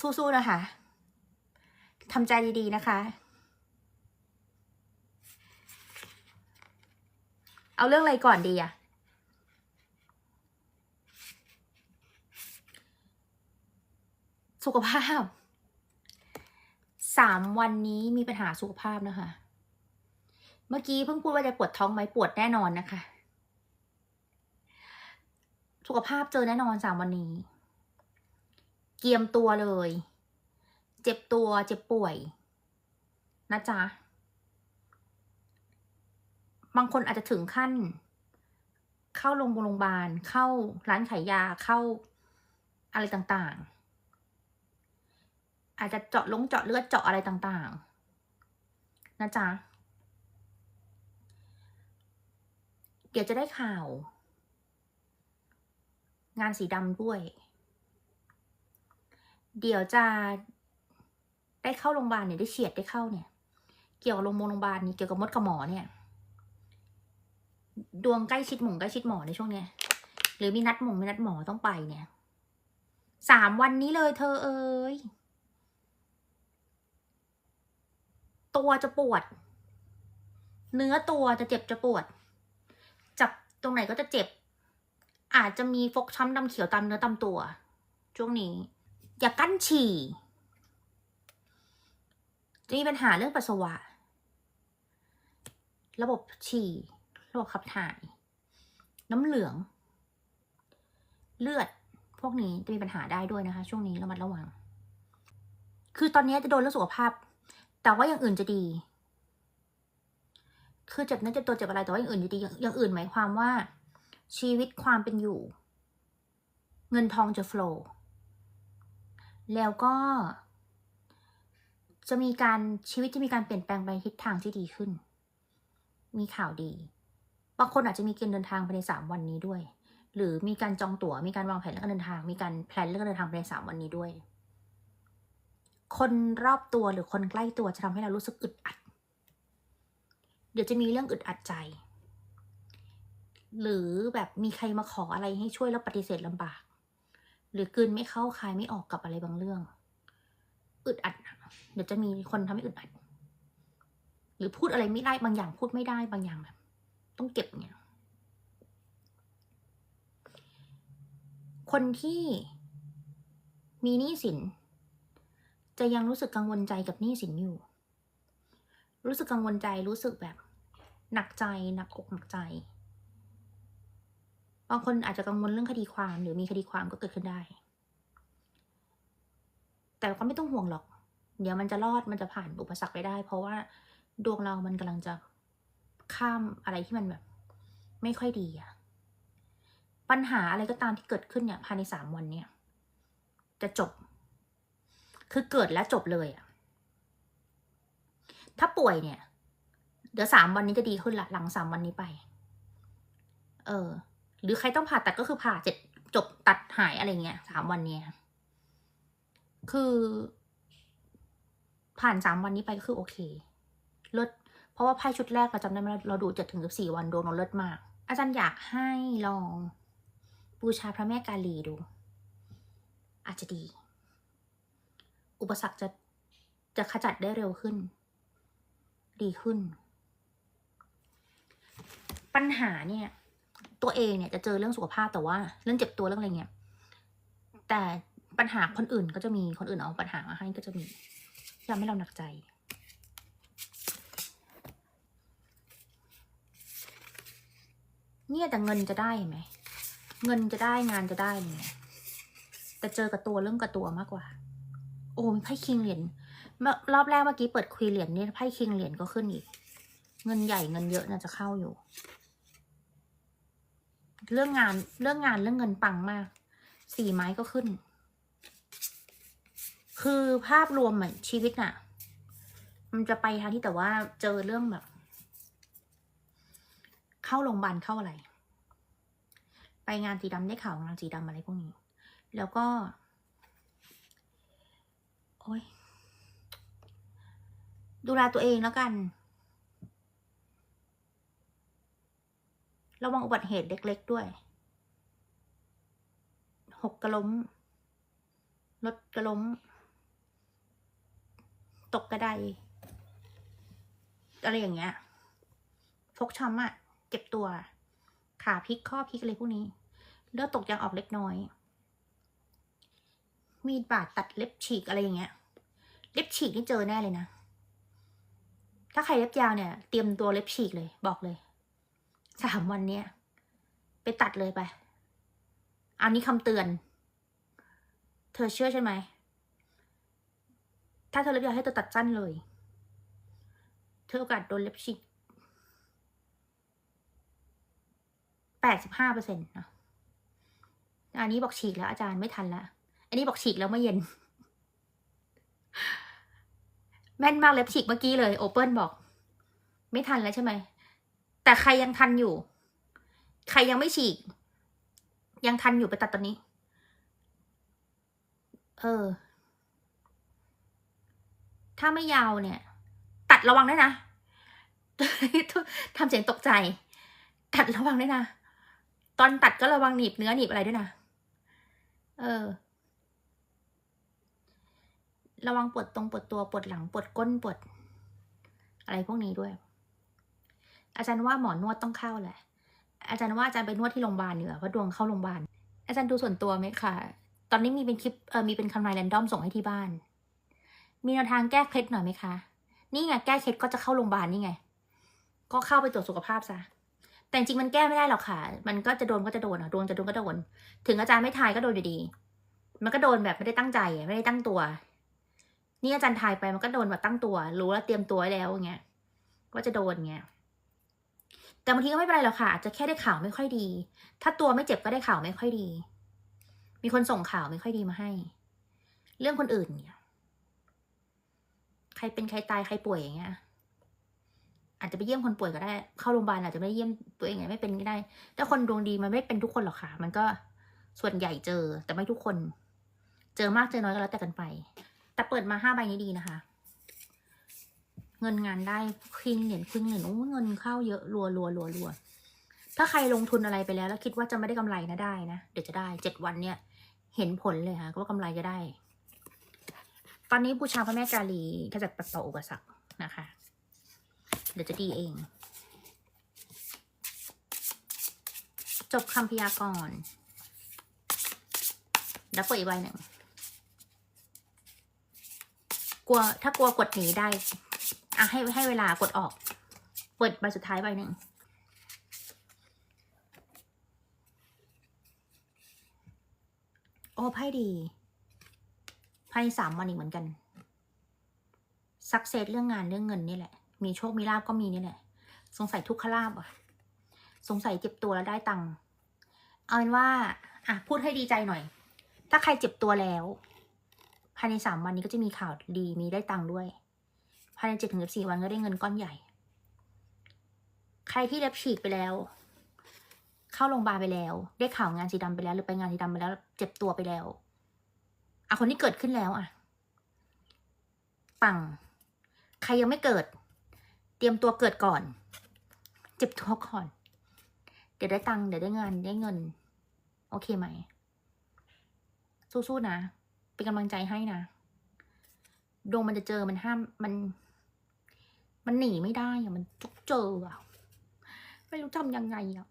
สู้ๆนะคะทำใจดีๆนะคะ เอาเรื่องอะไรก่อนดีอะสุขภาพ สามวันนี้มีปัญหาสุขภาพนะคะ เมื่อกี้เพิ่งพูดว่าจะปวดท้องไหมปวดแน่นอนนะคะ สุขภาพเจอแน่นอนสามวันนี้ เกียมตัวเลย เจ็บตัวเจ็บป่วย นะจ๊ะ บางคนอาจจะถึงขั้น เข้าโรงพยาบาล เข้าร้านขายยาเข้าอะไรต่างๆ อาจจะเจาะลงเจาะเลือดเจาะอะไรต่างๆ นะจ๊ะ เดี๋ยวจะได้ข่าว งานสีดำด้วย เดี๋ยวจะได้เข้าโรงพยาบาลเนี่ยได้เฉียดได้เข้าเนี่ย เกี่ยวกับโรงพยาบาลนี่เกี่ยวกับมดกับหมอเนี่ย ดวงใกล้ชิดหมงใกล้ชิดหมอในช่วงเนี้ยหรือมีนัดหมงมีนัดหมอต้องไปเนี่ยสามวันนี้เลยเธอเอ้ยตัวจะปวด เนื้อตัวจะเจ็บจะปวด จับตรงไหนก็จะเจ็บ อาจจะมีฟกช้ำดำเขียวตามเนื้อตามตัว ช่วงนี้ อย่ากั้นฉี่ จะมีปัญหาเรื่องปัสสาวะ ระบบฉี่ ระบบขับถ่าย น้ำเหลือง เลือด พวกนี้จะมีปัญหาได้ด้วยนะคะ ช่วงนี้ระมัดระวัง คือตอนนี้จะโดนเรื่องสุขภาพ แต่ว่าอย่างอื่นจะดี คือเจ็บนื้อเจ็บตัวเจ็บอะไรแต่ว่าอย่างอื่นจะดี อย่างอื่นหมายความว่า ชีวิตความเป็นอยู่ เงินทองจะ flow แล้วก็จะมีการชีวิตจะมีการเปลี่ยนแปลงไปทิศทางที่ดีขึ้น มีข่าวดี บางคนอาจจะมีเกณฑ์เดินทางไปในสามวันนี้ด้วย หรือมีการจองตั๋ว มีการวางแผนเรื่องการเดินทาง มีการแพลนเรื่องเดินทางไปในสามวันนี้ด้วย คนรอบตัวหรือคนใกล้ตัวจะทำให้เรารู้สึกอึดอัด เดี๋ยวจะมีเรื่องอึดอัดใจ หรือแบบมีใครมาขออะไรให้ช่วยแล้วปฏิเสธลำบาก หรือกลืนไม่เข้าคายไม่ออกกับอะไรบางเรื่อง อึดอัดเดี๋ยวจะมีคนทำให้อึดอัด หรือพูดอะไรไม่ได้บางอย่างพูดไม่ได้บางอย่างแบบ ต้องเก็บเนี่ย คนที่มีหนี้สิน จะยังรู้สึกกังวลใจกับหนี้สินอยู่ รู้สึกกังวลใจรู้สึกแบบ หนักใจหนักอกหนักใจางคนอาจจะกังวลเรื่องคดีความ หรือมีคดีความก็เกิดขึ้นได้ แต่ก็ไม่ต้องห่วงหรอก เดี๋ยวมันจะรอดมันจะผ่านอุปสรรคไปได้ เพราะว่าดวงเรามันกำลังจะข้ามอะไรที่มันแบบ ไม่ค่อยดีอะปัญหาอะไรก็ตามที่เกิดขึ้นเนี่ยภายในสามวันเนี่ย จะจบ คือเกิดแล้วจบเลยอะถ้าป่วยเนี่ย เดี๋ยวสามวันนี้จะดีขึ้นละหลังสามวันนี้ไป เออ หรือใครต้องผ่าตัดก็คือผ่าเจ็ดจบตัดหายอะไรเงี้ยสามวันเนี้ยคือ ผ่านสามวันนี้ไปก็คือโอเคเลิศเพราะว่าไพ่ชุดแรกเราจำได้ไหมเราดูเจ็ดถึงสิบสี่วันโดนเราเลิศมาก อาจารย์อยากให้ลองบูชาพระแม่กาลีดู อาจจะดี อุปสรรคจะจะขจัดได้เร็วขึ้น ดีขึ้น ปัญหาเนี่ย ตัวเองเนี่ยจะเจอเรื่องสุขภาพแต่ว่าเรื่องเจ็บตัวเรื่องอะไรเงี้ยแต่ปัญหาคนอื่นก็จะมีคนอื่นเอาปัญหามาให้ก็จะมีทำให้เราหนักใจเนี่ยแต่เงินจะได้ไหม เงินจะได้งานจะได้เนี่ยแต่เจอกับตัวเรื่องกับตัวมากกว่า โอ้มีไพ่คิงเหรียญรอบแรกเมื่อกี้เปิดคุยเหรียญเนี่ยไพ่คิงเหรียญก็ขึ้นอีก เงินใหญ่เงินเยอะน่าจะเข้าอยู่ เรื่องงานเรื่องงานเรื่องเงินปังมาก สี่ไม้ก็ขึ้น คือภาพรวมเหมือนชีวิตน่ะ มันจะไปทางที่แต่ว่าเจอเรื่องแบบ เข้าโรงพยาบาลเข้าอะไร ไปงานสีดำได้ข่าวงานสีดำอะไรพวกนี้ แล้วก็ โอ้ยดูแลตัวเองแล้วกัน ระวังอุบัติเหตุเล็ก ๆ ด้วยหกกระล้มรถกระล้ม ตกกระไดอะไรอย่างเงี้ย ฟกช้ำอะเจ็บตัว ขาพลิกข้อพลิกอะไรพวกนี้เลือดตกยางออกเล็กน้อย มีดบาดตัดเล็บฉีกอะไรอย่างเงี้ย เล็บฉีกนี่เจอแน่เลยนะ ถ้าใครเล็บยาวเนี่ย เตรียมตัวเล็บฉีกเลย บอกเลย สามวันเนี้ย ไปตัดเลยไป อันนี้คำเตือน เธอเชื่อใช่ไหม ถ้าเธอเล็บยาวให้เธอตัดสั้นเลย เธอโอกาสโดนเล็บฉีกแปดสิบห้าเปอร์เซ็นต์นะอันนี้บอกฉีกแล้วอาจารย์ไม่ทันแล้ว อันนี้บอกฉีกแล้วเมื่อเย็น แม่นมากเล็บฉีกเมื่อกี้เลย โอเปิลบอก ไม่ทันแล้วใช่ไหม แต่ใครยังทันอยู่ ใครยังไม่ฉีก ยังทันอยู่ไปตัดตอนนี้ เออ ถ้าไม่ยาวเนี่ย ตัดระวังด้วยนะทำเสียงตกใจ ตัดระวังด้วยนะ ตอนตัดก็ระวังหนีบเนื้อหนีบอะไรด้วยนะ เออ ระวังปวดตรงปวดตัวปวดหลังปวดก้นปวด อะไรพวกนี้ด้วย อาจารย์ว่าหมอนวดต้องเข้าแหละ อาจารย์ว่าอาจารย์ไปนวดที่โรงพยาบาลเหนือเพราะดวงเข้าโรงพยาบาล อาจารย์ดูส่วนตัวไหมคะ ตอนนี้มีเป็นคลิป เออมีเป็นคำนายแรนดอมส่งให้ที่บ้าน มีแนวทางแก้เคล็ดหน่อยไหมคะ นี่ไงแก้เคล็ดก็จะเข้าโรงพยาบาลนี่ไง ก็เข้าไปตรวจสุขภาพซะ แต่จริงมันแก้ไม่ได้หรอกค่ะ มันก็จะโดนก็จะโดนอะ โดนจะโดนก็โดน ถึงอาจารย์ไม่ทายก็โดนอยู่ดี มันก็โดนแบบไม่ได้ตั้งใจ ไม่ได้ตั้งตัว นี่อาจารย์ทายไปมันก็โดนแบบตั้งตัว รู้แล้วเตรียมตัวไว้แล้วอย่างเงี้ย ก็จะโดนเงี้ย แต่บางทีก็ไม่เป็นไรหรอกค่ะอาจจะแค่ได้ข่าวไม่ค่อยดี ถ้าตัวไม่เจ็บก็ได้ข่าวไม่ค่อยดี มีคนส่งข่าวไม่ค่อยดีมาให้ เรื่องคนอื่นเนี่ย ใครเป็นใครตายใครป่วยอย่างเงี้ย อาจจะไปเยี่ยมคนป่วยก็ได้ เข้าโรงพยาบาลอาจจะไม่ได้เยี่ยมตัวเองไงไม่เป็นก็ได้ถ้าคนดวงดีมันไม่เป็นทุกคนหรอกค่ะ มันก็ส่วนใหญ่เจอแต่ไม่ทุกคน เจอมากเจอน้อยก็แล้วแต่กันไป แต่เปิดมาห้าใบนี้ดีนะคะ เงินงานได้ครึ่งเหรียญครึ่งเหรียญโอ้เงินเข้าเยอะรัวรัวรัวรัวถ้าใครลงทุนอะไรไปแล้ว แล้วคิดว่าจะไม่ได้กำไรนะได้นะเดี๋ยวจะได้เจ็ดวันเนี่ย เห็นผลเลยค่ะว่ากำไรจะได้ ตอนนี้บูชาพระแม่กาลีขจัดปัดเป่าอุปสรรคนะคะ เดี๋ยวจะดีเอง จบคำพยากรณ์แล้วเปิดอีกใบหนึ่งกลัวถ้ากลัวกดหนีได้ อะให้ให้เวลากดออก เปิดใบสุดท้ายใบหนึ่งโอ้ไพ่ดีไพ่สามวันอีกเหมือนกันสักเซสเรื่องงานเรื่องเงินนี่แหละ มีโชคมีลาบก็มีนี่แหละ สงสัยทุกขลาบอะ สงสัยเจ็บตัวแล้วได้ตังค์ เอาเป็นว่า อะพูดให้ดีใจหน่อย ถ้าใครเจ็บตัวแล้ว ภายในสามวันนี้ก็จะมีข่าวดีมีได้ตังค์ด้วย ภายในเจ็ดถึงสิบสี่วันก็ได้เงินก้อนใหญ่ ใครที่เล็บฉีกไปแล้ว เข้าโรงพยาบาลไปแล้ว ได้ข่าวงานสีดำไปแล้ว หรือไปงานสีดำไปแล้ว เจ็บตัวไปแล้วอะคนที่เกิดขึ้นแล้วอะปังใครยังไม่เกิด เตรียมตัวเกิดก่อน เจ็บตัวก่อน เดี๋ยวได้ตังค์เดี๋ยวได้งานได้เงิน โอเคไหม สู้ๆนะ เป็นกำลังใจให้นะ ดวงมันจะเจอมันห้ามมัน มันหนีไม่ได้อะมันจุกเจออะไม่รู้ทำยังไงอะ